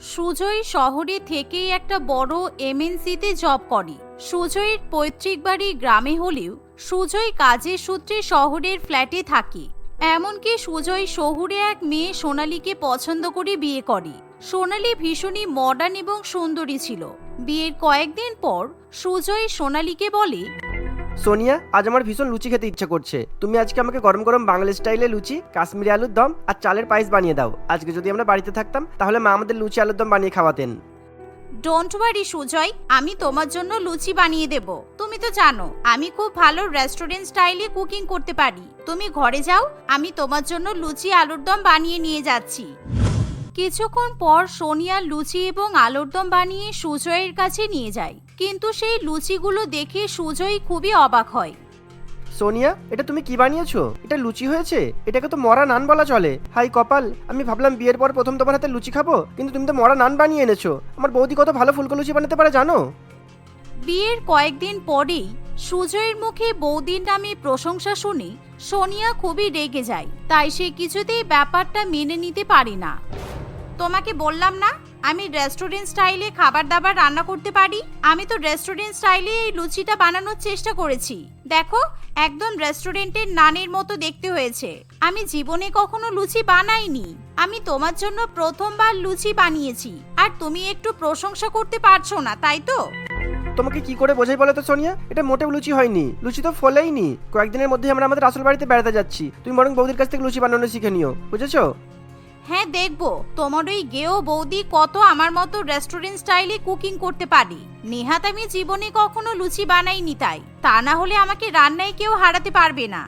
সুজয় শহরে থেকেই একটা বড় এমএনসিতে জব করে। সুজয়ের পৈতৃক বাড়ি গ্রামে হলেও সুজয় কাজের সূত্রে শহরের ফ্ল্যাটে থাকে। এমনকি সুজয় শহুরে এক মেয়ে সোনালীকে পছন্দ করে বিয়ে করে। সোনালী ভীষণই মডার্ন এবং সুন্দরী ছিল। বিয়ের কয়েকদিন পর সুজয় সোনালীকে বলে সোনিয়া, আজ আমার ভীষণ লুচি খেতে ইচ্ছা করছে। তুমি আজকে আমাকে গরম গরম বাঙালি স্টাইলে লুচি, কাশ্মীরি আলুর দম আর চালের পায়েস বানিয়ে দাও। আজকে যদি আমরা বাড়িতে থাকতাম, তাহলে মা আমাদের লুচি আলুর দম বানিয়ে খাওয়াতেন। ডোন্ট ওয়ারি সুজয়, আমি তোমার জন্য লুচি বানিয়ে দেব। তুমি তো জানো, আমি খুব ভালো রেস্টুরেন্ট স্টাইলে কুকিং করতে পারি। তুমি ঘরে যাও, আমি তোমার জন্য লুচি আলুর দম বানিয়ে নিয়ে যাচ্ছি। কিছুক্ষণ পর সোনিয়া লুচি এবং আলুর দম বানিয়ে সুজয়ের কাছে নিয়ে যায়। কিন্তু সেই লুচিগুলো দেখে সুজয় খুবই অবাক হয়। সোনিয়া এটা তুমি কি বানিয়েছো? এটা লুচি হয়েছে? এটাকে তো মরা নান বলা চলে। হাই কপাল আমি ভাবলাম বিয়ের পর প্রথম তোমার হাতে লুচি খাব কিন্তু তুমি তো মরা নান বানিয়ে এনেছো। আমার বৌদি কত ভালো ফুলকো লুচি বানাতে পারে জানো? বিয়ের কয়েকদিন পরেই সুজয়ের মুখে বৌদির নামে প্রশংসা শুনে সোনিয়া খুবই রেগে যায়। তাই সে কিছুতেই ব্যাপারটা মেনে নিতে পারে না। তোমাকে বললাম না, আমি রেস্টুরেন্ট স্টাইলে খাবার দাবার রান্না করতে পারি? আমি তো রেস্টুরেন্ট স্টাইলে এই লুচিটা বানানোর চেষ্টা করেছি। দেখো, একদম রেস্টুরেন্টের নানের মতো দেখতে হয়েছে। আমি জীবনে কখনো লুচি বানাইনি। আমি তোমার জন্য প্রথমবার লুচি বানিয়েছি। আর তুমি একটু প্রশংসা করতে পারছ না, তাই তো? তোমাকে কি করে বোঝাই বলো তো, সোনিয়া? এটা মোটেও লুচি হয়নি। লুচি তো ফলেইনি। কয়েকদিনের মধ্যে আমরা আমাদের আসল বাড়িতে বেড়াতে যাচ্ছি। তুমি বরং বৌদির কাছ থেকে লুচি বানানো শিখে নিও। বুঝেছ? হ্যাঁ দেখব। তোমার ওই গেও বৌদি কত আমার মতো রেস্টুরেন্ট স্টাইলে কুকিং করতে পারি। নেহাত আমি জীবনে কখনো লুচি বানাইনি তাই। তা না হলে আমাকে রান্নায় কেউ হারাতে পারবে না।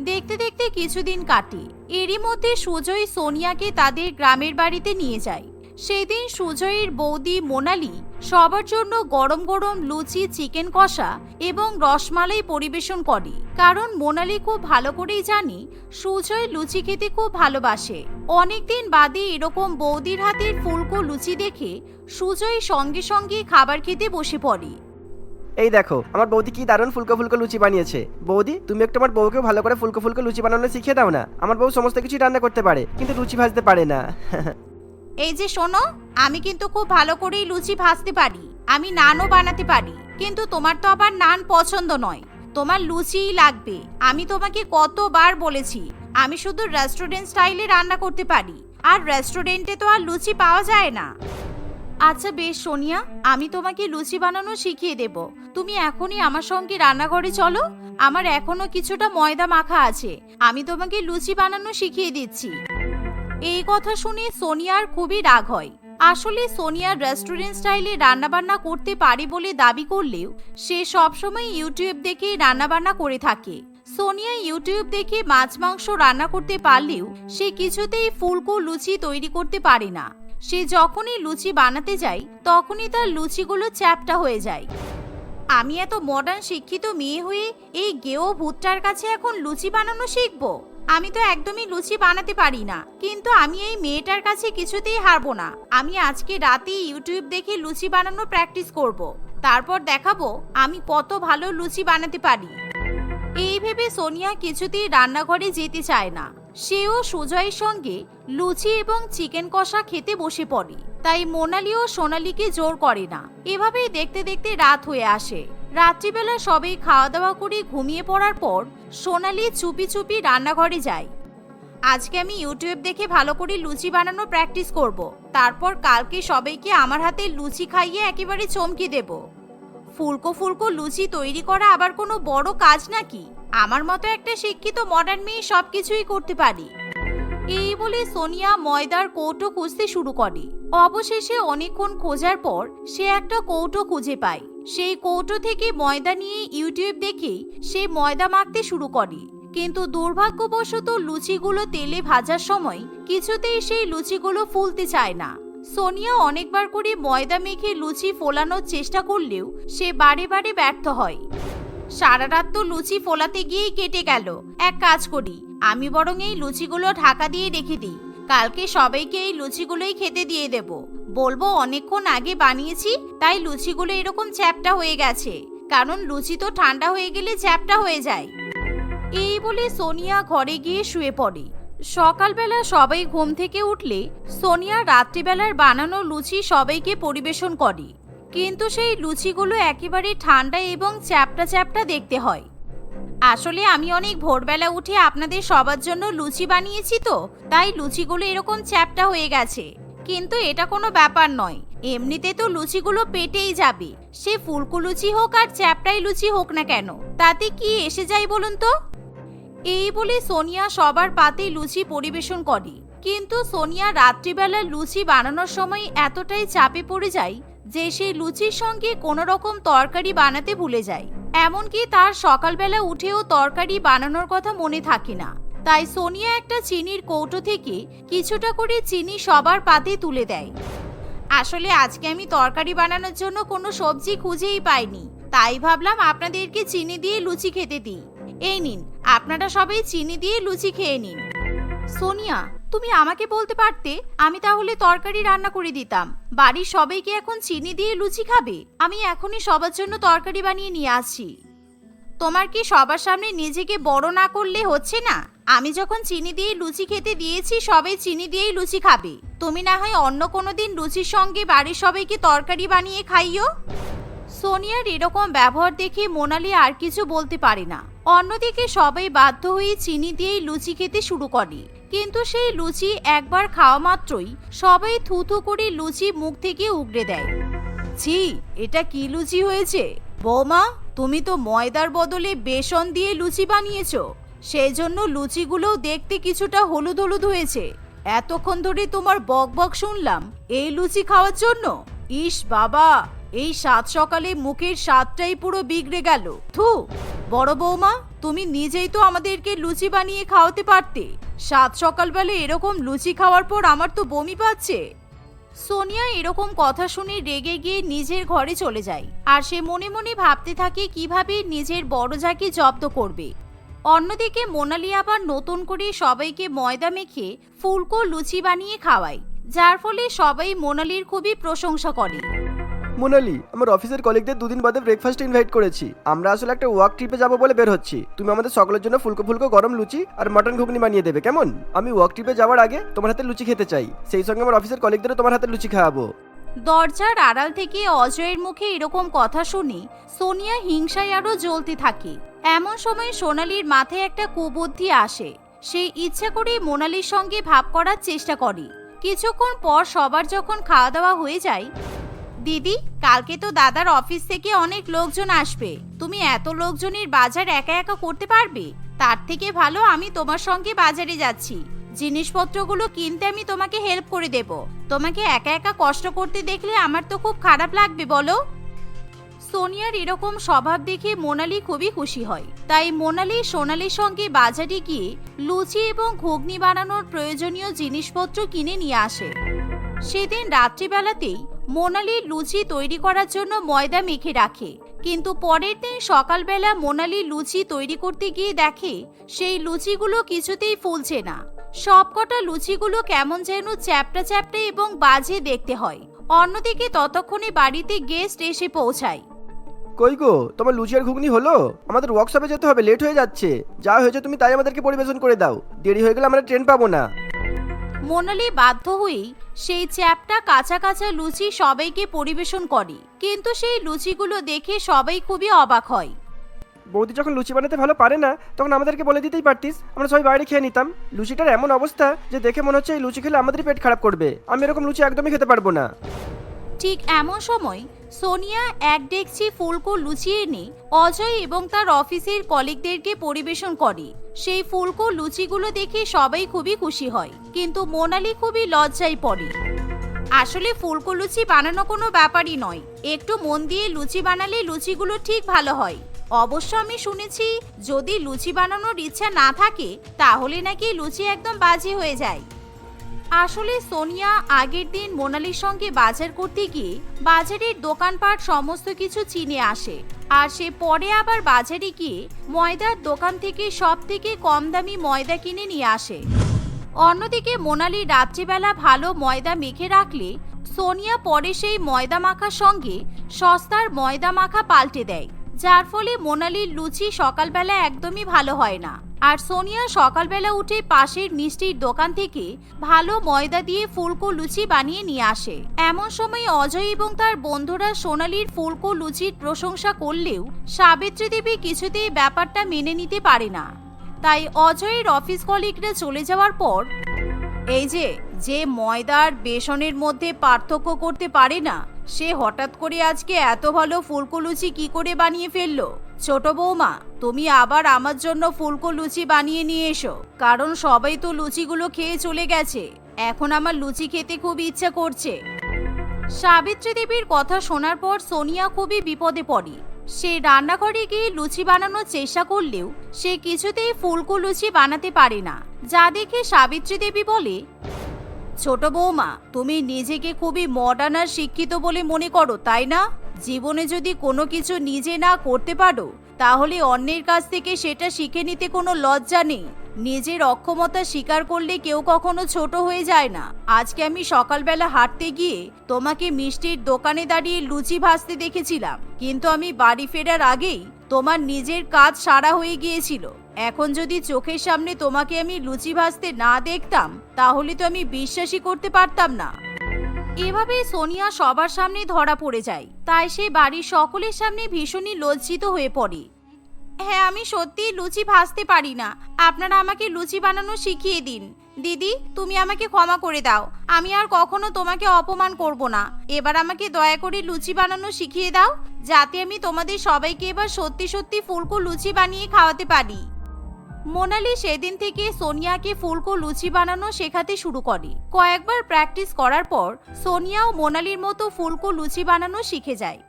দেখতে দেখতে কিছুদিন কাটে। এরই মধ্যে সুজয় সোনিয়াকে তাদের গ্রামের বাড়িতে নিয়ে যায়। সেদিন সুজয়ের বৌদি মোনালি সবার জন্য গরম গরম লুচি, চিকেন কষা এবং রসমালাই পরিবেশন করে। কারণ মোনালি খুব ভালো করেই জানি, সুজয় লুচি খেতে খুব ভালোবাসে। অনেকদিন বাদে এরকম বৌদির হাতের ফুলকো লুচি দেখে সুজয় সঙ্গে সঙ্গে খাবার খেতে বসে পড়ে। এই দেখো, আমার বৌদি কি দারুণ ফুলকো ফুলকো লুচি বানিয়েছে। বৌদি, তুমি একটু আমার বউকে ভালো করে ফুলকো ফুলকো লুচি বানানো শিখিয়ে দাও না। আমার বউ সমস্ত কিছু রান্না করতে পারে, কিন্তু লুচি ভাজতে পারে না। এই যে শোনো, আমি কিন্তু খুব ভালো করেই লুচি ভাজতে পারি, আমি নানও বানাতে পারি, কিন্তু তোমার তো আবার নান পছন্দ নয়। তোমার লুচিই লাগবে, আমি তোমাকে কতবার বলেছি, আমি শুধু রেস্টুরেন্ট স্টাইলে রান্না করতে পারি, আর রেস্টুরেন্টে তো আর লুচি পাওয়া যায় না। আচ্ছা বেশ সোনিয়া, আমি তোমাকে লুচি বানানো শিখিয়ে দেব, তুমি এখনই আমার সঙ্গে রান্নাঘরে চলো, আমার এখনও কিছুটা ময়দা মাখা আছে, আমি তোমাকে লুচি বানানো শিখিয়ে দিচ্ছি। এই কথা শুনে সোনিয়ার খুবই রাগ হয়। আসলে সোনিয়ার রেস্টুরেন্ট স্টাইলে রান্নাবান্না করতে পারে বলে দাবি করলেও সে সবসময় ইউটিউব দেখে রান্নাবান্না করে থাকে। সোনিয়া ইউটিউব দেখে মাছ মাংস রান্না করতে পারলেও সে কিছুতেই ফুলকো লুচি তৈরি করতে পারে না। সে যখনই লুচি বানাতে যায়, তখনই তার লুচিগুলো চ্যাপটা হয়ে যায়। আমি এত মডার্ন শিক্ষিত মেয়ে হয়ে এই গেও ভূতটার কাছে এখন লুচি বানানো শিখব? আমি তো একদমই লুচি বানাতে পারি না, কিন্তু আমি এই মেয়েটার কাছে কিছুতেই হারবো না। আমি আজকে রাতে ইউটিউব দেখে লুচি বানানো প্র্যাকটিস করব। তারপর দেখাবো আমি কত ভালো লুচি বানাতে পারি। এই ভেবে সোনিয়া কিছুতেই রান্নাঘরে যেতে চায় না। সেও সুজয়ের সঙ্গে লুচি এবং চিকেন কষা খেতে বসে পড়ে। তাই মোনালি ও সোনালিকে জোর করে না। এভাবেই দেখতে দেখতে রাত হয়ে আসে। রাত্রিবেলা সবাই খাওয়া দাওয়া করে ঘুমিয়ে পড়ার পর সোনালি চুপি চুপি রান্নাঘরে যায়। আজকে আমি ইউটিউব দেখে ভালো করে লুচি বানানো প্র্যাকটিস করব। তারপর কালকে সবাইকে আমার হাতে লুচি খাইয়ে একেবারে চমকে দেব। ফুলকো ফুলকো লুচি তৈরি করা আবার কোনো বড় কাজ নাকি? আমার মতো একটা শিক্ষিত মডার্ন মেয়ে সব কিছুই করতে পারি। এই বলে সোনিয়া ময়দার কৌটো খুঁজতে শুরু করে। অবশেষে অনেকক্ষণ খোঁজার পর সে একটা কৌটো খুঁজে পায়। সেই কৌটো থেকে ময়দা নিয়ে ইউটিউব দেখেই সে ময়দা মাখতে শুরু করে। কিন্তু দুর্ভাগ্যবশত লুচিগুলো তেলে ভাজার সময় কিছুতেই সেই লুচিগুলো ফুলতে চায় না। সোনিয়া অনেকবার করে ময়দা মেখে লুচি ফোলানোর চেষ্টা করলেও সে বারে বারে ব্যর্থ হয়। সারা রাত তো লুচি ফোলাতে গিয়েই কেটে গেল। এক কাজ করি, আমি বরং এই লুচিগুলো ঢাকা দিয়ে রেখে দিই। কালকে সবাইকে এই লুচিগুলোই খেতে দিয়ে দেব। বলব অনেকক্ষণ আগে বানিয়েছি, তাই লুচিগুলো এরকম চ্যাপটা হয়ে গেছে। কারণ লুচি তো ঠান্ডা হয়ে গেলে চ্যাপটা হয়ে যায়। এই বলে সোনিয়া ঘরে গিয়ে শুয়ে পড়ে। সকালবেলা সবাই ঘুম থেকে উঠলে সোনিয়া রাত্রিবেলার বানানো লুচি সবাইকে পরিবেশন করে। কিন্তু সেই লুচিগুলো একেবারে ঠান্ডা এবং চ্যাপটা চ্যাপটা দেখতে হয়। আসলে আমি অনেক ভোরবেলা উঠে আপনাদের সবার জন্য লুচি বানিয়েছি তো, তাই লুচিগুলো এরকম চ্যাপটা হয়ে গেছে। কিন্তু এটা কোনো ব্যাপার নয়। এমনিতে তো লুচিগুলো পেটেই যাবে। সে ফুলকো লুচি হোক আর চ্যাপটাই লুচি হোক না কেন, তাতে কি এসে যায় বলুন তো? এই বলে সোনিয়া সবার পাতে লুচি পরিবেশন করে। কিন্তু সোনিয়া রাত্রিবেলা লুচি বানানোর সময় এতটাই চাপে পড়ে যায় যে সে লুচির সঙ্গে কোনো রকম তরকারি বানাতে ভুলে যায়। এমনকি তার সকালবেলা উঠেও তরকারি বানানোর কথা মনে থাকে না। তাই সোনিয়া একটা চিনির কৌটো থেকে কিছুটা করে চিনি সবার পাতে তুলে দেয়। আসলে আজকে আমি তরকারি বানানোর জন্য কোনো সবজি খুঁজেই পাইনি। তাই ভাবলাম আপনাদেরকে চিনি দিয়ে লুচি খেতে দিই। এই নিন, আপনারা সবাই চিনি দিয়ে লুচি খেয়ে নিন। সোনিয়া, তুমি আমাকে বলতে পারতে? আমি তাহলে তরকারি রান্না করে দিতাম। বাড়ির সবাইকে এখন চিনি দিয়ে লুচি খাবে? আমি এখনই সবার জন্য তরকারি বানিয়ে নিয়ে আসছি। তোমার কি সবার সামনে নিজেকে বড় না করলে হচ্ছে না? আমি যখন চিনি দিয়ে লুচি খেতে দিয়েছি, সবাই চিনি দিয়েই লুচি খাবে। তুমি না হয় অন্য কোনো দিন লুচির সঙ্গে বাড়ির সবাইকে তরকারি বানিয়ে খাইও সোনিয়ার এরকম ব্যবহার দেখে মোনালি আর কিছু বলতে পারে না। অন্যদিকে সবাই বাধ্য হয়ে চিনি দিয়েই লুচি খেতে শুরু করে। কিন্তু সেই লুচি একবার খাওয়া মাত্রই সবাই থুথু করে লুচি মুখ থেকে উগড়ে দেয়। ছি, এটা কি লুচি হয়েছে? বৌমা তুমি তো ময়দার বদলে বেসন দিয়ে লুচি বানিয়েছো। সেই জন্য লুচিগুলোও দেখতে কিছুটা হলুদ হলুদ হয়েছে। এতক্ষণ ধরে তোমার বক বক শুনলাম এই লুচি খাওয়ার জন্য। ইস বাবা, এই সাত সকালে মুখের স্বাদটাই পুরো বিগড়ে গেল। থু, বড় বৌমা, তুমি নিজেই তো আমাদেরকে লুচি বানিয়ে খাওয়াতে পারতে। সাত সকালবেলা এরকম লুচি খাওয়ার পর আমার তো বমি পাচ্ছে। সোনিয়া এরকম কথা শুনে রেগে গিয়ে নিজের ঘরে চলে যায়। আর সে মনে মনে ভাবতে থাকে কীভাবে নিজের বড় যাকে জব্দ করবে। অন্যদিকে মোনালি আবার নতুন করে সবাইকে ময়দা মেখে ফুলকো লুচি বানিয়ে খাওয়ায়, যার ফলে সবাই মোনালির খুবই প্রশংসা করে। মোনালি, আমার অফিসের কলিগদের দুদিন বাদে ব্রেকফাস্ট ইনভাইট করেছি। আমরা আসলে একটা ওয়ার্ক ট্রিপে যাব বলে বের হচ্ছি। তুমি আমাদের সকলের জন্য ফুলকো ফুলকো গরম লুচি আর মটন ঘুগনি বানিয়ে দেবে, কেমন? আমি ওয়ার্ক ট্রিপে যাওয়ার আগে তোমার হাতে লুচি খেতে চাই। সেই সঙ্গে আমার অফিসের কলিগদেরও তোমার হাতে লুচি খাওয়াবো। দরজার আড়াল থেকে অজয়ের মুখে এরকম কথা শুনে সোনিয়া হিংসায় আরও জ্বলতে থাকে। এমন সময় সোনালির মাথায় একটা কুবুদ্ধি আসে। সে ইচ্ছা করে মোনালির সঙ্গে ভাব করার চেষ্টা করে। কিছুক্ষণ পর সবার যখন খাওয়া দাওয়া হয়ে যায় দিদি, কালকে তো দাদার অফিস থেকে অনেক লোকজন আসবে। তুমি এত লোকজনের বাজার একা একা করতে পারবে? তার থেকে ভালো আমি তোমার সঙ্গে বাজারে যাচ্ছি। জিনিসপত্রগুলো কিনতে আমি তোমাকে হেল্প করে দেব। তোমাকে একা একা কষ্ট করতে দেখলে আমার তো খুব খারাপ লাগবে, বলো। সোনিয়ার এরকম স্বভাব দেখে মোনালি খুবই খুশি হয়। তাই মোনালি সোনালির সঙ্গে বাজারে গিয়ে লুচি এবং ঘুগনি বানানোর প্রয়োজনীয় জিনিসপত্র কিনে নিয়ে আসে। সেদিন রাত্রিবেলাতেই মোনালি লুচি তৈরি করার জন্য ময়দা মেখে রাখে। কিন্তু পরের দিন সকালবেলা মোনালি লুচি তৈরি করতে গিয়ে দেখে, সেই লুচিগুলো কিছুতেই ফুলছে না। সবকটা লুচিগুলো কেমন যেন চ্যাপটা চ্যাপটা এবং বাজে দেখতে হয়। অন্যদিকে ততক্ষণে বাড়িতে গেস্ট এসে পৌঁছায়। কই গো, তোমার লুচি আর ঘুগনি হলো? আমাদের ওয়ার্কশপে যেতে হবে লেট হয়ে যাচ্ছে। যা হয়েছে তুমি তাই আমাদেরকে পরিবেশন করে দাও। দেরি হয়ে গেলে আমরা ট্রেন পাবো না। মোনালি বাধ্য হয়েই সেই চ্যাপটা কাঁচা কাঁচা লুচি সবাইকে পরিবেশন করে। কিন্তু সেই লুচিগুলো দেখে সবাই খুবই অবাক হয়। বৌদি যখন লুচি বানাতে ভালো পারে না, তখন আমাদেরকে বলে দিতেই পারতিস। আমরা সবাই বাইরে খেয়ে নিতাম। লুচিটার এমন অবস্থা যে দেখে মনে হচ্ছে এই লুচি খেলে আমাদেরই পেট খারাপ করবে। আমি এরকম লুচি একদমই খেতে পারব না। ঠিক এমন সময় সোনিয়া এক ডেকচি ফুলকো লুচিয়ে এনে অজয় এবং তার অফিসের কলিগদেরকে পরিবেশন করে। সেই ফুলকো লুচিগুলো দেখে সবাই খুবই খুশি হয়, কিন্তু মোনালি খুবই লজ্জায় পড়ে। আসলে ফুলকো লুচি বানানো কোনো ব্যাপারই নয়, একটু মন দিয়ে লুচি বানালে লুচিগুলো ঠিক ভালো হয়। অবশ্য আমি শুনেছি, যদি লুচি বানানোর ইচ্ছা না থাকে, তাহলে নাকি লুচি একদম বাজে হয়ে যায়। আসলে সোনিয়া আগের দিন মোনালির সঙ্গে বাজার করতে গিয়ে বাজারের দোকানপাট সমস্ত কিছু চিনে আসে। আর সে পরে আবার বাজারে গিয়ে ময়দার দোকান থেকে সব থেকে কম দামি ময়দা কিনে নিয়ে আসে। অন্যদিকে মোনালি রাত্রিবেলা ভালো ময়দা মেখে রাখলে সোনিয়া পরে সেই ময়দা মাখার সঙ্গে সস্তার ময়দা মাখা পাল্টে দেয়, যার ফলে মোনালির লুচি সকালবেলা একদমই ভালো হয় না। আর সোনিয়া সকালবেলা উঠে পাশের মিষ্টির দোকান থেকে ভালো ময়দা দিয়ে ফুলকো লুচি বানিয়ে নিয়ে আসে। এমন সময় অজয় এবং তার বন্ধুরা সোনালির ফুলকো লুচির প্রশংসা করলেও সাবিত্রী দেবী কিছুতেই ব্যাপারটা মেনে নিতে পারে না। তাই অজয়ের অফিস কলিগরা চলে যাওয়ার পর এই যে যে ময়দার বেসনের মধ্যে পার্থক্য করতে পারে না, সে হঠাৎ করে আজকে এত ভালো ফুলকো লুচি কি করে বানিয়ে ফেলল? ছোট বৌমা, তুমি আবার আমার জন্য ফুলকো লুচি বানিয়ে নিয়ে এসো। কারণ সবাই তো লুচিগুলো খেয়ে চলে গেছে। এখন আমার লুচি খেতে খুব ইচ্ছা করছে। সাবিত্রী দেবীর কথা শোনার পর সোনিয়া খুবই বিপদে পড়ে। সে রান্নাঘরে গিয়ে লুচি বানানোর চেষ্টা করলেও সে কিছুতেই ফুলকো লুচি বানাতে পারে না। যা দেখে সাবিত্রী দেবী বলে, ছোট বৌমা, তুমি নিজেকে খুবই মডার্ন আর শিক্ষিত বলে মনে করো, তাই না? জীবনে যদি কোনো কিছু নিজে না করতে পারো, তাহলে অন্যের কাছ থেকে সেটা শিখে নিতে কোনো লজ্জা নেই। নিজের অক্ষমতা স্বীকার করলে কেউ কখনো ছোট হয়ে যায় না। আজকে আমি সকালবেলা হাঁটতে গিয়ে তোমাকে মিষ্টির দোকানে দাঁড়িয়ে লুচি ভাজতে দেখেছিলাম। কিন্তু আমি বাড়ি ফেরার আগেই তোমার নিজের কাজ সারা হয়ে গিয়েছিল। এখন যদি চোখের সামনে তোমাকে আমি লুচি ভাজতে না দেখতাম, তাহলে তো আমি বিশ্বাসই করতে পারতাম না। এভাবে সোনিয়া সবার সামনে ধরা পড়ে যায়। তাই সে বাড়ির সকলের সামনে ভীষণই লজ্জিত হয়ে পড়ে। হ্যাঁ আমি সত্যিই লুচি ভাজতে পারি না। আপনারা আমাকে লুচি বানানো শিখিয়ে দিন। দিদি, তুমি আমাকে ক্ষমা করে দাও। আমি আর কখনো তোমাকে অপমান করব না। এবার আমাকে দয়া করে লুচি বানানো শিখিয়ে দাও, যাতে আমি তোমাদের সবাইকে এবার সত্যি সত্যি ফুলকো লুচি বানিয়ে খাওয়াতে পারি। মোনালি সেদিন থেকে সোনিয়াকে ফুলকো লুচি বানানো শেখাতে শুরু করে। কয়েকবার প্র্যাকটিস করার পর সোনিয়াও মোনালির মতো ফুলকো লুচি বানানো শিখে যায়।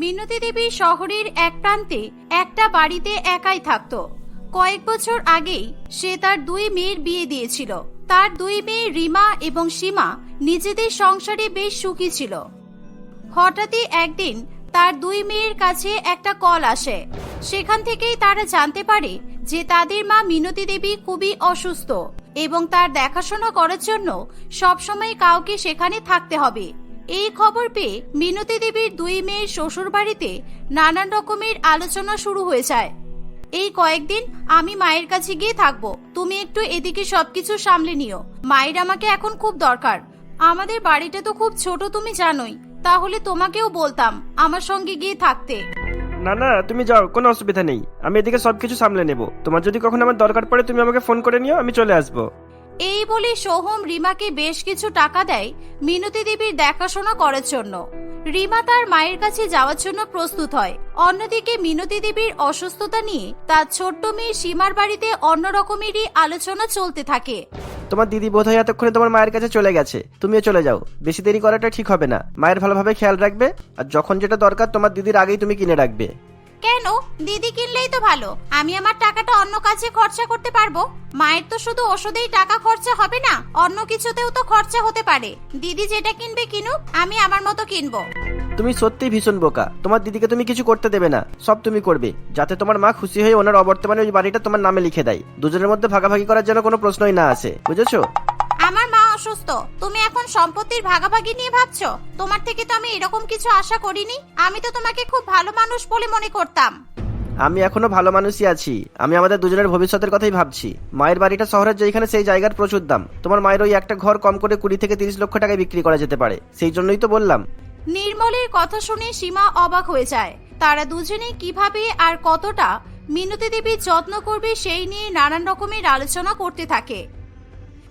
মিনতি দেবী শহরের এক প্রান্তে একটা বাড়িতে একাই থাকতো। কয়েক বছর আগেই সে তার দুই মেয়ের বিয়ে দিয়েছিল। তার দুই মেয়ে রিমা এবং সীমা নিজেদের সংসারে বেশ সুখী ছিল। হঠাৎই একদিন তার দুই মেয়ের কাছে একটা কল আসে। সেখান থেকেই তারা জানতে পারে যে তাদের মা মিনতি দেবী খুবই অসুস্থ এবং তার দেখাশোনা করার জন্য সবসময় কাউকে সেখানে থাকতে হবে। এই খবর পেয়ে মিনতি দেবীর দুই মেয়ের শ্বশুর বাড়িতে নানান রকমের আলোচনা শুরু হয়ে যায়। এই কয়েকদিন আমি মায়ের কাছে গিয়ে থাকব। তুমি একটু এদিকে সবকিছু সামলে নিও। মায়ের আমাকে এখন খুব দরকার। আমাদের বাড়িটা তো খুব ছোট, তুমি জানোই। তাহলে তোমাকেও বলতাম আমার সঙ্গে গিয়ে থাকতে। না না, তুমি যাও, কোনো অসুবিধা নেই। আমি এদিকে সব কিছু সামলে নেব। তোমার যদি কখনো আমার দরকার পড়ে, তুমি আমাকে ফোন করে নিও, আমি চলে আসব। এই বলে সোহম রিমাকে বেশ কিছু টাকা দেয় মিনতি দেবীর দেখাশোনা করার জন্য। রিমা তার মায়ের কাছে যাওয়ার জন্য প্রস্তুত হয়। অন্যদিকে মিনতি দেবীর অসুস্থতা নিয়ে তার ছোট্ট মেয়ে সীমার বাড়িতে অন্য রকমেরই আলোচনা চলতে থাকে। তোমার দিদি বোধ হয় এতক্ষণে তোমার মায়ের কাছে চলে গেছে। তুমিও চলে যাও। বেশি দেরি করাটা ঠিক হবে না। মায়ের ভালোভাবে খেয়াল রাখবে। আর যখন যেটা দরকার তোমার দিদির আগেই তুমি কিনে রাখবে। কেন? দিদি কিনলেই তো ভালো। আমি আমার টাকাটা অন্য কাজে খরচা করতে পারব? মায়ের তো শুধু ওষুধেই টাকা খরচা হবে না অন্য কিছুতেও তো খরচা হতে পারে। দিদি যেটা কিনবে কিনুক আমি আমার মতো কিনবো। তুমি সত্যি ভীষণ বোকা। তোমার দিদিকে তুমি কিছু করতে দেবে না। সব তুমি করবে যাতে তোমার মা খুশি হয়ে ওনার অবর্তমানে ওই বাড়িটা তোমার নামে লিখে দেয়। দুজনের মধ্যে ভাগাভাগি করার জন্য কোনো প্রশ্নই না আসে বুঝেছ? আমার মা অসুস্থ। তুমি এখন সম্পত্তির ভাগাভাগি নিয়ে ভাবছ? তোমার থেকে তো আমি এরকম কিছু আশা করিনি। আমি তো তোমাকে খুব ভালো মানুষ বলে মনে করতাম। আমি এখনও ভালো মানুষই আছি। আমি আমাদের দুজনের ভবিষ্যতের কথাই ভাবছি। মায়ের বাড়িটা শহরের যেখানে সেই জায়গার প্রচুর দাম। তোমার মায়ের ওই একটা ঘর কম করে কুড়ি থেকে তিরিশ লক্ষ টাকায় বিক্রি করা যেতে পারে। সেই জন্যই তো বললাম। নির্মলের কথা শুনে সীমা অবাক হয়ে যায়। তারা দুজনে কীভাবে আর কতটা মিনতি দেবীর যত্ন করবে সেই নিয়ে নানান রকমের আলোচনা করতে থাকে।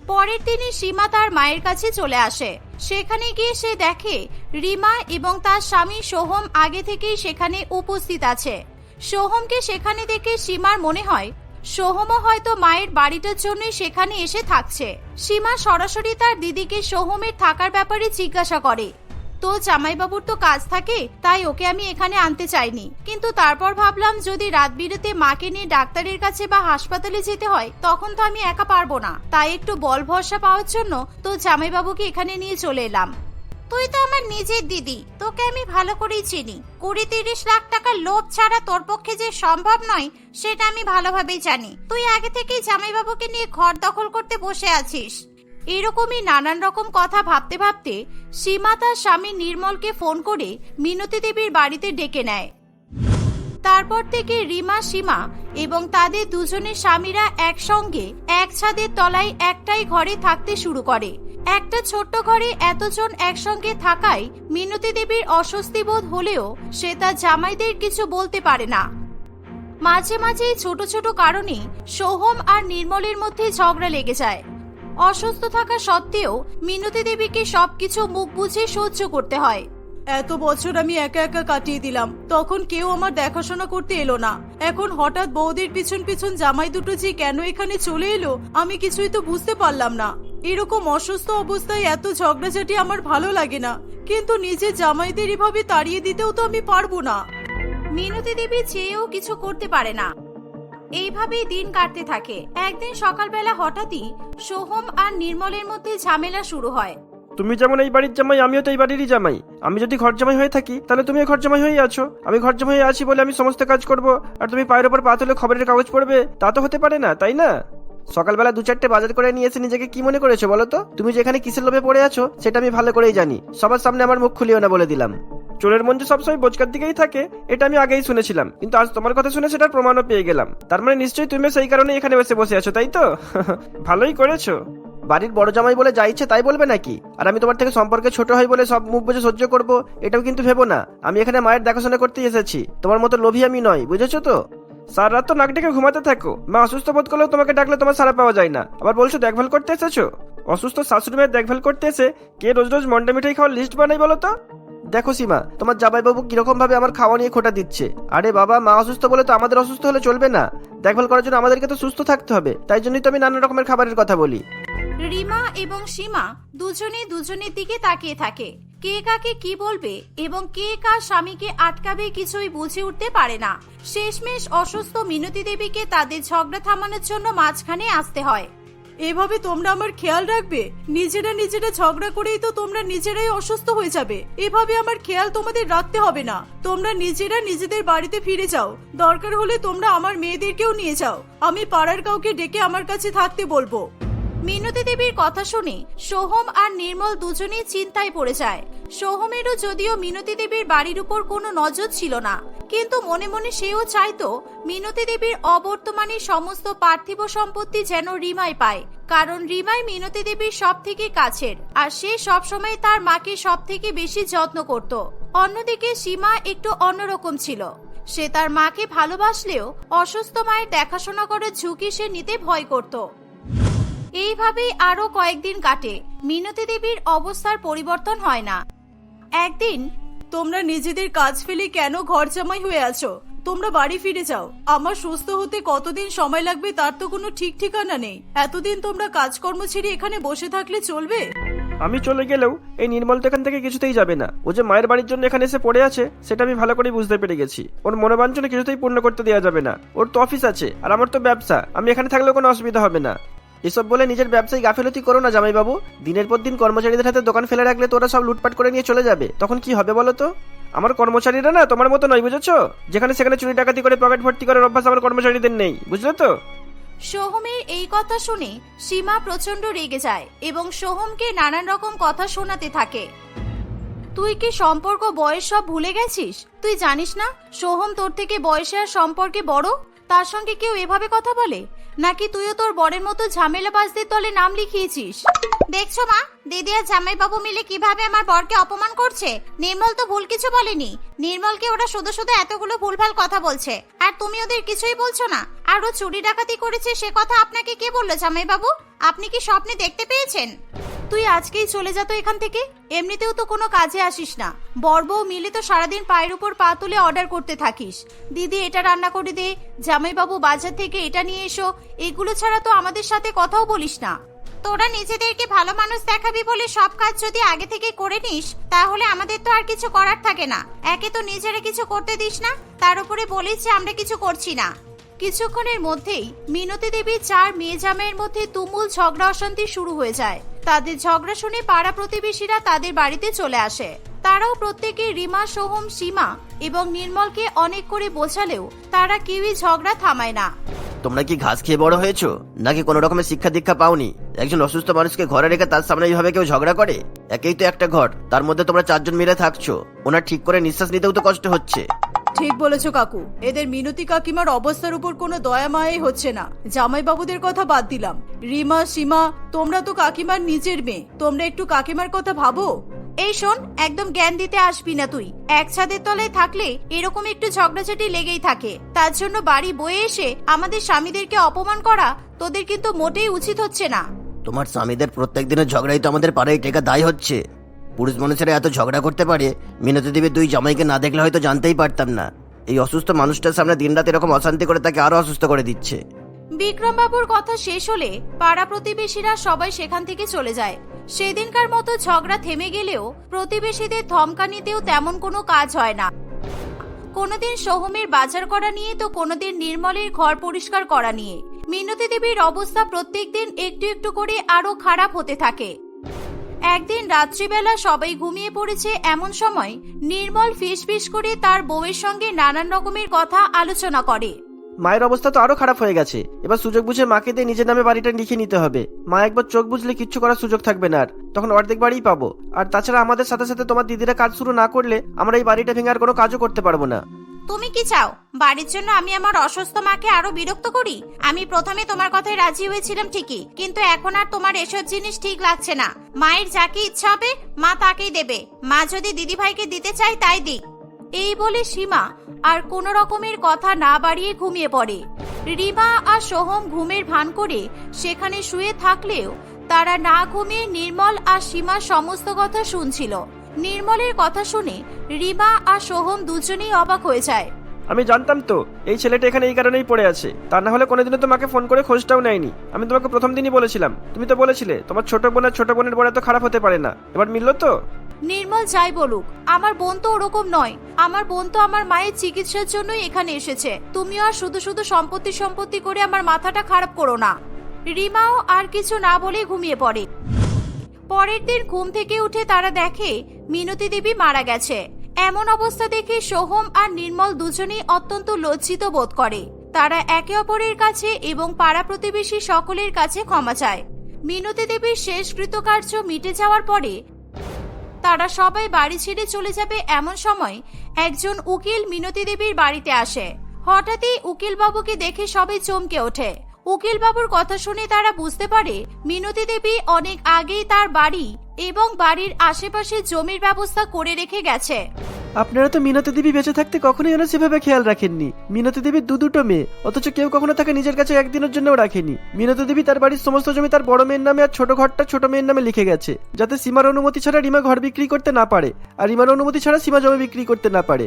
পরের দিনই সীমা তার মায়ের কাছে চলে আসে। সেখানে গিয়ে সে দেখে, রিমা এবং তার স্বামী সোহম আগে থেকেই সেখানে উপস্থিত আছে। সোহমকে সেখানে দেখে সীমার মনে হয়, সোহমও হয়তো মায়ের বাড়িটার জন্যই সেখানে এসে থাকছে। সীমা সরাসরি তার দিদিকে সোহমের থাকার ব্যাপারে জিজ্ঞাসা করে। তো জামাইবাবুর তো কাজ থাকে, তাই ওকে আমি এখানে আনতে চাইনি। কিন্তু তারপর ভাবলাম যদি রাত বিরেতে মাকে নিয়ে ডাক্তারের কাছে বা হাসপাতালে যেতে হয়, তখন তো আমি একা পারব না। তাই একটু বল ভরসা পাওয়ার জন্য তো জামাইবাবুকে এখানে নিয়ে চলে এলাম। তুই তো আমার নিজের দিদি, তোকে আমি ভালো করেই চিনি। কুড়ি তিরিশ লাখ টাকার লোভ ছাড়া তোর পক্ষে যে সম্ভব নয়, সেটা আমি ভালোভাবেই জানি। তুই আগে থেকেই জামাইবাবুকে নিয়ে ঘর দখল করতে বসে আছিস। এরকমই নানান রকম কথা ভাবতে ভাবতে সীমা তার স্বামী নির্মলকে ফোন করে মিনতি দেবীর বাড়িতে ডেকে নেয়। তারপর থেকে রিমা, সীমা এবং তাদের দুজনের স্বামীরা একসঙ্গে এক ছাদের তলায় একটাই ঘরে থাকতে শুরু করে। একটা ছোট্ট ঘরে এতজন একসঙ্গে থাকায় মিনতি দেবীর অস্বস্তি বোধ হলেও সে তার জামাইদের কিছু বলতে পারে না। মাঝে মাঝে ছোট ছোট কারণে সোহম আর নির্মলের মধ্যে ঝগড়া লেগে যায়। অসুস্থ থাকা সত্ত্বেও মিনতি দেবীকে সবকিছু মুখ বুঝে সহ্য করতে হয়। এত বছর আমি একা একা কাটিয়ে দিলাম। তখন কেউ আমার দেখাশোনা করতে এলো না। এখন হঠাৎ বৌদির পিছন পিছন জামাই দুটো যে কেন এখানে চলে এলো আমি কিছুই তো বুঝতে পারলাম না। এরকম অসুস্থ অবস্থায় এত ঝগড়াঝাটি আমার ভালো লাগে না। কিন্তু নিজের জামাইদের এভাবে তাড়িয়ে দিতেও তো আমি পারব না। মিনতি দেবী চেয়েও কিছু করতে পারে না। এইভাবেই দিন কাটতে থাকে। একদিন সকালবেলা হঠাৎই সোহম আর নির্মলের মধ্যে ঝামেলা শুরু হয়। তুমি যেমন এই বাড়ির জামাই, আমিও তো এই বাড়িরই জামাই। আমি যদি ঘর জামাই হয়ে থাকি, তাহলে তুমিও ঘর জামাই হয়ে আছো। আমি ঘর জামাই আছি বলে আমি সমস্ত কাজ করব, আর তুমি পায়ের উপর পা তুলে খবরের কাগজ পড়বে, তা তো হতে পারে না, তাই না? সকালবেলা দু চারটে বাজার করে নিয়ে এসে নিজেকে কি মনে করেছ বলো তো? তুমি যেখানে কিসের লোভে পড়ে আছো, সেটা আমি ভালো করেই জানি। সবার সামনে আমার মুখ খুলিও না বলে দিলাম। চোরের মন যে সবসময় বোচকার দিকেই থাকে, এটা আমি আগেই শুনেছিলাম। কিন্তু আজ তোমার কথা শুনে সেটার প্রমাণও পেয়ে গেলাম। তার মানে নিশ্চয়ই তুমি সেই কারণে এখানে বসে বসে আছো, তাই তো? ভালোই করেছ। বাড়ির বড় জামাই বলে যা ইচ্ছে তাই বলবে নাকি? আর আমি তোমার থেকে সম্পর্কে ছোট হই বলে সব মুখ বুঝে সহ্য করব, এটাও কিন্তু ভেবো না। আমি এখানে মায়ের দেখাশোনা করতে এসেছি। তোমার মতো লোভী আমি নয় বুঝেছ তো? সারা রাত তো নাক ডেকে ঘুমাতে থাকো। মা অসুস্থ বোধ করলেও তোমাকে ডাকলে তোমার সারা পাওয়া যায় না। আবার বলছো, দেখভাল করতে এসেছ? অসুস্থ শাশুড়ি দেখভাল করতে এসে কে রোজ রোজ মন্ডা মিঠাই খাওয়ার লিস্ট বানাই বলো তো? দেখো সীমা, তোমার জামাইবাবু কীরকম ভাবে আমার খাওয়া নিয়ে খোটা দিচ্ছে। আরে বাবা, মা অসুস্থ বলে তো আমাদের অসুস্থ হলে চলবে না। দেখভাল করার জন্য আমাদেরকে তো সুস্থ থাকতে হবে। তাই জন্যই তো আমি নানা রকমের খাবারের কথা বলি। রিমা এবং সীমা দুজনে দুজনের দিকে তাকিয়ে থাকে। কে কাকে কি বলবে এবং কে কার স্বামীকে আটকাবে কিছুই বুঝে উঠতে পারে না। শেষমেশ অসুস্থ মিনতি দেবীকে তাদের ঝগড়া থামানোর জন্য মাঝখানে আসতে হয়। এভাবে তোমরা আমার খেয়াল রাখবে? নিজেরা নিজেরা ঝগড়া করেই তো তোমরা নিজেরাই অসুস্থ হয়ে যাবে। এভাবে আমার খেয়াল তোমাদের রাখতে হবে না। তোমরা নিজেরা নিজেদের বাড়িতে ফিরে যাও। দরকার হলে তোমরা আমার মেয়েদেরকেও নিয়ে যাও। আমি পাড়ার কাউকে ডেকে আমার কাছে থাকতে বলব। মিনতি দেবীর কথা শুনে সোহম আর নির্মল দুজনেই চিন্তায় পড়ে যায়। সোহমেরও যদিও মিনতি দেবীর বাড়ির উপর কোনো নজর ছিল না, কিন্তু মনে মনে সেও চাইতো মিনতি দেবীর অবর্তমানে সমস্ত পার্থিব সম্পত্তি যেন রিমাই পায়, কারণ রিমাই মিনতি দেবীর সব থেকে কাছের, আর সে সবসময় তার মাকে সব থেকে বেশি যত্ন করত। অন্যদিকে সীমা একটু অন্যরকম ছিল। সে তার মাকে ভালোবাসলেও অসুস্থ মায়ের দেখাশোনা করে ঝুঁকি সে নিতে ভয় করত। এইভাবেই আরও কয়েকদিন কাটে। মিনতি দেবীর অবস্থার পরিবর্তন হয় না। একদিন তোমরা নিজেদের কাজ ফেলে কেন ঘর জামাই হয়ে আছো? তোমরা বাড়ি ফিরে যাও। আমার সুস্থ হতে কতদিন সময় লাগবে তার তো কোনো ঠিক ঠিকানা নেই। এতদিন তোমরা কাজকর্ম ছেড়ে এখানে বসে থাকলে চলবে? আমি চলে গেলেও এই নির্মল তো এখান থেকে কিছুতেই যাবে না। ও যে মায়ের বাড়ির জন্য এখানে এসে পড়ে আছে সেটা আমি ভালো করে বুঝতে পেরে গেছি। ওর মনোবাঞ্ছনা কিছুতেই পূর্ণ করতে দেওয়া যাবে না। ওর তো অফিস আছে আর আমার তো ব্যবসা। আমি এখানে থাকলেও কোনো অসুবিধা হবে না। এসব বলে নিজের ব্যবসায় গাফিলতি করো না জামাইবাবু। দিনের পর দিন কর্মচারীদের হাতে দোকান ফেলে রাখলে তোরা সব লুটপাট করে নিয়ে চলে যাবে। তখন কি হবে বলো তো? আমার কর্মচারীরা না তোমার মতো নয়, বুঝেছ? যেখানে সেখানে চুরি, ডাকাতি করে পকেট ভর্তি করার অভ্যাস আমার কর্মচারীদের নেই, বুঝলে তো? সোহমের এই কথা শুনে সীমা প্রচণ্ড রেগে যায় এবং সোহমকে নানান রকম কথা শোনাতে থাকে। তুই কি সম্পর্ক বয়স সব ভুলে গেছিস? তুই জানিস না, সোহম তোর থেকে বয়সে আর সম্পর্কে বড়? তার সঙ্গে কেউ এভাবে কথা বলে? নাকি তুইও তোর বরের মতো ঝামেলাবাজদের তলে নাম লিখিয়েছিস? দেখছ মা, দিদি আর জামাইবাবু মিলে কীভাবে আমার বরকে অপমান করছে? নির্মল তো ভুল কিছু বলেনি। নির্মলকে ওরা শুধু শুধু এতগুলো ভুলভাল কথা বলছে। আর তুমি ওদের কিছুই বলছো না। আর ও চুরি ডাকাতি করেছে সে কথা আপনাকে কে বলল জামাইবাবু? আপনি কি স্বপ্নে দেখতে পেয়েছেন? তুই আজকেই চলে যা তো এখান থেকে। এমনিতেও তো কোনো কাজে আসিস না। বর বউ মিলে তো সারাদিন পায়ের উপর পা তুলে অর্ডার করতে থাকিস। দিদি এটা রান্না করে দে, জামাইবাবু বাজার থেকে এটা নিয়ে এসো, এগুলো ছাড়া তো আমাদের সাথে কথাও বলিস না। তোরা নিজেদেরকে ভালো মানুষ দেখাবি বলে সব কাজ যদি আগে থেকে করে নিস, তাহলে আমাদের তো আর কিছু করার থাকে না। একে তো নিজেরা কিছু করতে দিস না, তার উপরে বলিস যে আমরা কিছু করছি না। কিছুক্ষণের মধ্যেই মিনতি দেবী চার মেয়ে জামাইয়ের মধ্যে তুমুল ঝগড়া অশান্তি শুরু হয়ে যায়। তাদের ঝগড়া শুনে পাড়া প্রতিবেশীরা তাদের বাড়িতে চলে আসে। তারাও প্রত্যেকে রিমা, সোহম, সীমা এবং নির্মলকে অনেক করে বোঝালেও তারা কেউই ঝগড়া থামায় না। তোমরা কি ঘাস খেয়ে বড় হয়েছো? নাকি কোনো রকমের শিক্ষা দীক্ষা পাওনি? একজন অসুস্থ মানুষকে ঘরে রেখে তার সামনে এইভাবে কেউ ঝগড়া করে? একেই তো একটা ঘর, তার মধ্যে তোমরা চারজন মিলে থাকছো। ওনার ঠিক করে নিঃশ্বাস নিতেও তো কষ্ট হচ্ছে। ঠিক বলেছ কাকু। এদের মিনতি কাকিমার অবস্থার উপর কোনো দয়া মায়াই হচ্ছে না। জামাই বাবুদের কথা বাদ দিলাম। রিমা সীমা তোমরা তো কাকিমার নিজের মেয়ে। তোমরা একটু কাকিমার কথা ভাবো? এই শোন একদম জ্ঞান দিতে আসবি না তুই। এক ছাদের তলায় থাকলে এরকম একটু ঝগড়াঝাটি লেগেই থাকে। তার জন্য বাড়ি বয়ে এসে আমাদের স্বামীদেরকে অপমান করা তোদের কিন্তু মোটেই উচিত হচ্ছে না। তোমার স্বামীদের প্রত্যেক দিনের ঝগড়াই তো আমাদের পাড়ায় টেকা দায় হচ্ছে। পুরুষ মানুষেরা এত ঝগড়া করতে পারে? মিনতি দেবীর দুই জামাইকে না দেখলে হয়তো জানতেই পারতাম না। এই অসুস্থ মানুষটার সামনে দিনরাত এরকম অশান্তি করে তাকে আরও অসুস্থ করে দিচ্ছে। বিক্রমবাবুর কথা শেষ হলে পাড়া প্রতিবেশীরা সবাই সেখান থেকে চলে যায়। সেদিনকার মতো ঝগড়া থেমে গেলেও প্রতিবেশীদের ধমকানিতেও তেমন কোনো কাজ হয় না। কোনোদিন সোহমের বাজার করা নিয়ে তো কোনোদিন নির্মলের ঘর পরিষ্কার করা নিয়ে। মিনতি দেবীর অবস্থা প্রত্যেকদিন একটু একটু করে আরও খারাপ হতে থাকে। একদিন রাত্রিবেলা সবাই ঘুমিয়ে পড়েছে এমন সময় নির্মল ফিস ফিস করে তার বউয়ের সঙ্গে নানান রকমের কথা আলোচনা করে। মায়ের অবস্থা তো আরও খারাপ হয়ে গেছে। এবার সুযোগ বুঝে মাকে দিয়ে নিজের নামে বাড়িটা লিখে নিতে হবে। মা একবার চোখ বুঝলে কিচ্ছু করার সুযোগ থাকবে না আর। তখন অর্ধেক বাড়িই পাবো। আর তাছাড়া আমাদের সাথে সাথে তোমার দিদিরা কাজ শুরু না করলে আমরা এই বাড়িটা ভেঙে আর কোনো কাজও করতে পারব না। তুমি কি চাও? বাড়ির জন্য আমি আমার অসুস্থ মাকে আরও বিরক্ত করি? আমি প্রথমে তোমার কথায় রাজি হয়েছিলাম ঠিকই, কিন্তু এখন আর তোমার এসব জিনিস ঠিক লাগছে না। মায়ের যাকে ইচ্ছা হবে, মা তাকেই দেবে। মা যদি দিদিভাইকে দিতে চায়, তাই দিক। এই বলে সীমা আর কোনো রকমের কথা না বাড়িয়ে ঘুমিয়ে পড়ে। রিমা আর সোহম ঘুমের ভান করে সেখানে শুয়ে থাকলেও তারা না ঘুমিয়ে নির্মল আর সীমার সমস্ত কথা শুনছিল। নির্মলের কথা শুনে রিমা আর সোহম দুজনেই অবাক হয়ে যায়। আমি জানতাম তো এই ছেলেটা এখানে এই কারণেই পড়ে আছে। তা না হলে কোনোদিনও তোমাকে ফোন করে খোঁজটাও নেয়নি। আমি তোমাকে প্রথম দিনই বলেছিলাম তুমি তো বলেছিলে তোমার ছোট বোন আর ছোট বোনের বড় তো খারাপ হতে পারে না। এবার মিললো তো? নির্মল যাই বলুক আমার বোন তো ওরকম নয়। আমার বোন তো আমার মায়ের চিকিৎসার জন্যই এখানে এসেছে। তুমিও আর শুধু শুধু সম্পত্তি সম্পত্তি করে আমার মাথাটা খারাপ করো না। রিমাও আর কিছু না বলে ঘুমিয়ে পড়ে। পরের দিন ঘুম থেকে উঠে তারা দেখে মিনতি দেবী মারা গেছে। এমন অবস্থা দেখে সোহম আর নির্মল দুজনেই অত্যন্ত লজ্জিত বোধ করে। তারা একে অপরের কাছে এবং পাড়া প্রতিবেশী সকলের কাছে ক্ষমা চায়। মিনতি দেবীর শেষ কৃতকার্য মিটে যাওয়ার পরে তারা সবাই বাড়ি ছেড়ে চলে যাবে এমন সময় একজন উকিল মিনতি দেবীর বাড়িতে আসে। হঠাৎই উকিল বাবুকে দেখে সবাই চমকে ওঠে। উকিল বাবুর কথা শুনে তারা বুঝতে পারে মিনতি দেবী অনেক আগেই তার বাড়ি এবং বাড়ির আশেপাশে জমির ব্যবস্থা করে রেখে গেছে। আপনারা তো মিনতি দেবী বেঁচে থাকতে কখনোই ওরা সেভাবে খেয়াল রাখেননি। মিনতি দেবীর দু দুটো মেয়ে, অথচ কেউ কখনো তাকে নিজের কাছে একদিনের জন্যও রাখেনি। মিনতি দেবী তার বাড়ির সমস্ত জমি তার বড় মেয়ের নামে আর ছোট ঘরটা ছোট মেয়ের নামে লিখে গেছে, যাতে সীমার অনুমতি ছাড়া রিমা ঘর বিক্রি করতে না পারে। আর রিমার অনুমতি ছাড়া সীমা জমি বিক্রি করতে না পারে।